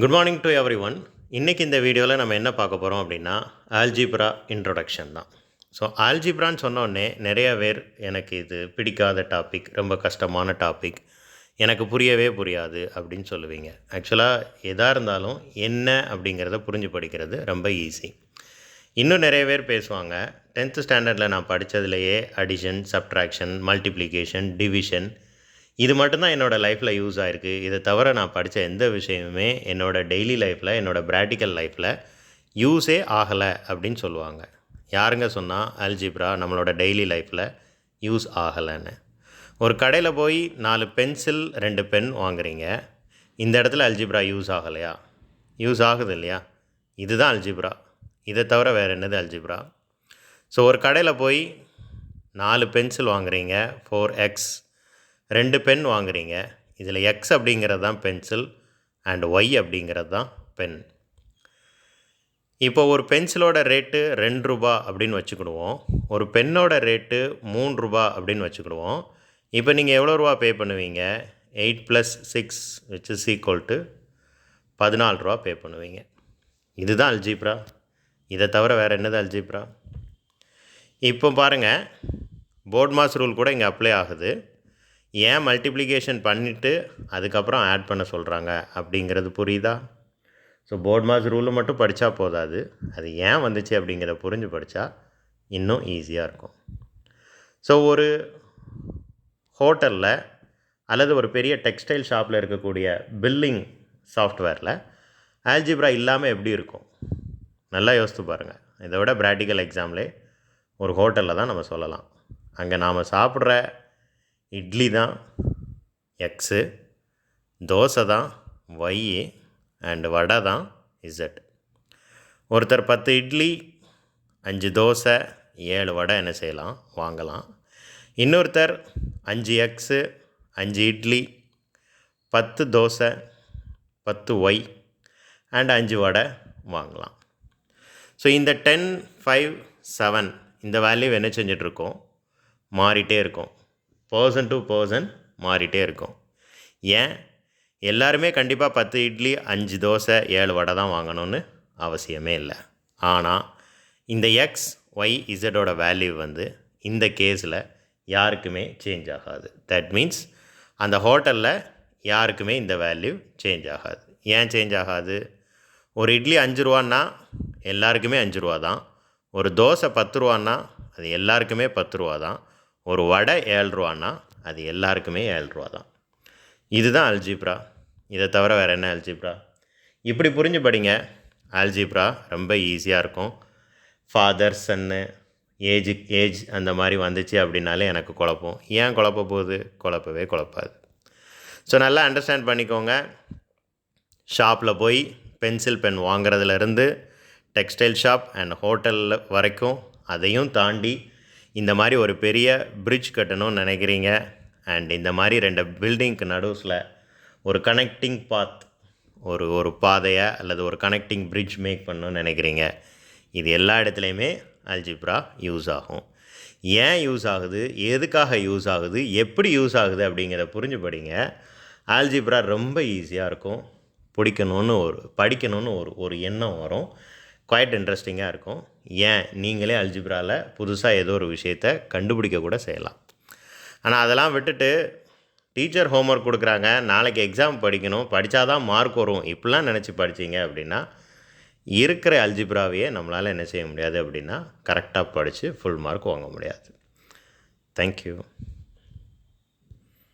Good morning to everyone இன்றைக்கி இந்த வீடியோவில் நம்ம என்ன பார்க்க போகிறோம் அப்படின்னா ஆல்ஜிப்ரா இன்ட்ரொடக்ஷன் தான். ஸோ ஆல்ஜிப்ரான்னு சொன்னோடனே நிறைய பேர் எனக்கு இது பிடிக்காத டாபிக் ரொம்ப கஷ்டமான டாபிக் எனக்கு புரியவே புரியாது அப்படின்னு சொல்லுவீங்க. ஆக்சுவலாக எதாக இருந்தாலும் என்ன அப்படிங்கிறத புரிஞ்சு படிக்கிறது ரொம்ப ஈஸி இன்னும் நிறைய பேர் பேசுவாங்க டென்த்து ஸ்டாண்டர்டில் நான் படித்ததுலேயே அடிஷன் சப்ட்ராக்ஷன் மல்டிப்ளிகேஷன் டிவிஷன் இது மட்டும்தான் என்னோடய லைஃப்பில் யூஸ் ஆகிருக்கு இதை தவிர நான் படித்த எந்த விஷயமுமே என்னோடய டெய்லி லைஃப்பில் என்னோடய ப்ராக்டிக்கல் லைஃப்பில் யூஸே ஆகலை அப்படின்னு சொல்லுவாங்க. யாருங்க சொன்னால் அல்ஜிப்ரா நம்மளோட டெய்லி லைஃப்பில் யூஸ் ஆகலைன்னு. ஒரு கடையில் போய் நாலு பென்சில் ரெண்டு பென் வாங்குறீங்க. இந்த இடத்துல அல்ஜிப்ரா யூஸ் ஆகலையா? யூஸ் ஆகுது இல்லையா? இதுதான் அல்ஜிப்ரா இதை தவிர வேறு என்னது அல்ஜிப்ரா ஸோ ஒரு கடையில் போய் நாலு பென்சில் வாங்குறீங்க ஃபோர் எக்ஸ் ரெண்டு பென் வாங்குறீங்க. இதில் எக்ஸ் அப்படிங்கிறது தான் பென்சில் அண்ட் ஒய் அப்படிங்கிறது தான் பென். இப்போ ஒரு பென்சிலோட ரேட்டு ரெண்டு ரூபா அப்படின்னு வச்சுக்கிடுவோம். ஒரு பென்னோட ரேட்டு மூணு ரூபா அப்படின்னு வச்சுக்கிடுவோம். இப்போ நீங்கள் எவ்வளோ ரூபா பே பண்ணுவீங்க? Eight plus six which is equal to பதினாலு ரூபா பே பண்ணுவீங்க. இதுதான் அல்ஜிப்ரா. இதை தவிர வேறு என்னது அல்ஜிப்ரா? இப்போ பாருங்கள் போர்ட் மாஸ் ரூல் கூட இங்கே அப்ளை ஆகுது. ஏன் மல்டிப்ளிகேஷன் பண்ணிவிட்டு அதுக்கப்புறம் ஆட் பண்ண சொல்கிறாங்க அப்படிங்கிறது புரியுதா? ஸோ போர்ட் மாஸ் ரூலை மட்டும் படித்தா போதாது. அது ஏன் வந்துச்சு அப்படிங்கிறத புரிஞ்சு படித்தா இன்னும் ஈஸியாக இருக்கும். ஸோ ஒரு ஹோட்டலில் அல்லது ஒரு பெரிய டெக்ஸ்டைல் ஷாப்பில் இருக்கக்கூடிய பில்லிங் சாஃப்ட்வேரில் ஆல்ஜிப்ரா இல்லாமல் எப்படி இருக்கும்? நல்லா யோசித்து பாருங்கள் இதை விட ப்ராக்டிக்கல் எக்ஸாம்லே ஒரு ஹோட்டலில் தான் நம்ம சொல்லலாம். அங்கே நாம் சாப்பிட்ற இட்லி தான் எக்ஸு தோசை தான் ஒய் அண்டு வடை தான் இசட் ஒருத்தர் பத்து இட்லி அஞ்சு தோசை ஏழு வடை என்ன செய்யலாம் வாங்கலாம். இன்னொருத்தர் அஞ்சு எக்ஸு அஞ்சு இட்லி பத்து தோசை பத்து ஒய் அண்ட் அஞ்சு வடை வாங்கலாம். ஸோ இந்த டென் ஃபைவ் செவன் இந்த வேல்யூ என்ன செஞ்சிட்ருக்கோம்? மாறிட்டே இருக்கும். பர்சன் டு பர்சன் மாறிட்டே இருக்கும். ஏன்? எல்லாருமே கண்டிப்பாக பத்து இட்லி அஞ்சு தோசை ஏழு வடை தான் வாங்கணும்னு அவசியமே இல்லை. ஆனால் இந்த எக்ஸ் ஒய் இசடோட வேல்யூ வந்து இந்த கேஸில் யாருக்குமே சேஞ்ச் ஆகாது. தட் மீன்ஸ் அந்த ஹோட்டலில் யாருக்குமே இந்த வேல்யூ சேஞ்ச் ஆகாது. ஏன் சேஞ்ச் ஆகாது? ஒரு இட்லி அஞ்சு ரூபான்னா எல்லாருக்குமே அஞ்சு ரூபா தான். ஒரு தோசை பத்து ரூபான்னா அது எல்லாருக்குமே பத்து ரூபா தான். ஒரு வடை ஏழு ரூபான்னா அது எல்லாருக்குமே ஏழு ரூபா தான். இதுதான் அல்ஜிப்ரா. இதை தவிர வேறு என்ன அல்ஜிப்ரா? இப்படி புரிஞ்சு படிங்க அல்ஜிப்ரா ரொம்ப ஈஸியாக இருக்கும். ஃபாதர் சன்னு ஏஜ் ஏஜ் அந்த மாதிரி வந்துச்சு அப்படின்னாலே எனக்கு குழப்பம். ஏன் குழப்ப போகுது? குழப்பவே குழப்பாது. ஸோ நல்லா அண்டர்ஸ்டாண்ட் பண்ணிக்கோங்க. ஷாப்பில் போய் பென்சில் பென் வாங்குறதுலேருந்து டெக்ஸ்டைல் ஷாப் அண்ட் ஹோட்டலில் வரைக்கும் அதையும் தாண்டி இந்த மாதிரி ஒரு பெரிய பிரிட்ஜ் கட்டணும்னு நினைக்கிறீங்க. அண்ட் இந்த மாதிரி ரெண்டு பில்டிங்க்கு நடுவில் ஒரு கனெக்டிங் பாத் ஒரு ஒரு பாதையை அல்லது ஒரு கனெக்டிங் பிரிட்ஜ் மேக் பண்ணணும்னு நினைக்கிறீங்க. இது எல்லா இடத்துலையுமே அல்ஜிப்ரா யூஸ் ஆகும். ஏன் யூஸ் ஆகுது? எதுக்காக யூஸ் ஆகுது? எப்படி யூஸ் ஆகுது அப்படிங்கிறத புரிஞ்சு படிங்க ஆல்ஜிப்ரா ரொம்ப ஈஸியாக இருக்கும். பிடிக்கணும்னு ஒரு படிக்கணும்னு ஒரு ஒரு எண்ணம் வரும். குவாய்ட் இன்ட்ரெஸ்டிங்காக இருக்கும். ஏன்? நீங்களே அல்ஜிப்ராவில் புதுசாக ஏதோ ஒரு விஷயத்தை கண்டுபிடிக்க கூட செய்யலாம். ஆனால் அதெல்லாம் விட்டுட்டு டீச்சர் ஹோம்ஒர்க் கொடுக்குறாங்க. நாளைக்கு எக்ஸாம் படிக்கணும். படித்தா தான் மார்க் வரும். இப்படிலாம் நினச்சி படித்தீங்க அப்படின்னா இருக்கிற அல்ஜிப்ராவையே நம்மளால் என்ன செய்ய முடியாது அப்படின்னா கரெக்டாக படித்து ஃபுல் மார்க் வாங்க முடியாது. தேங்க்யூ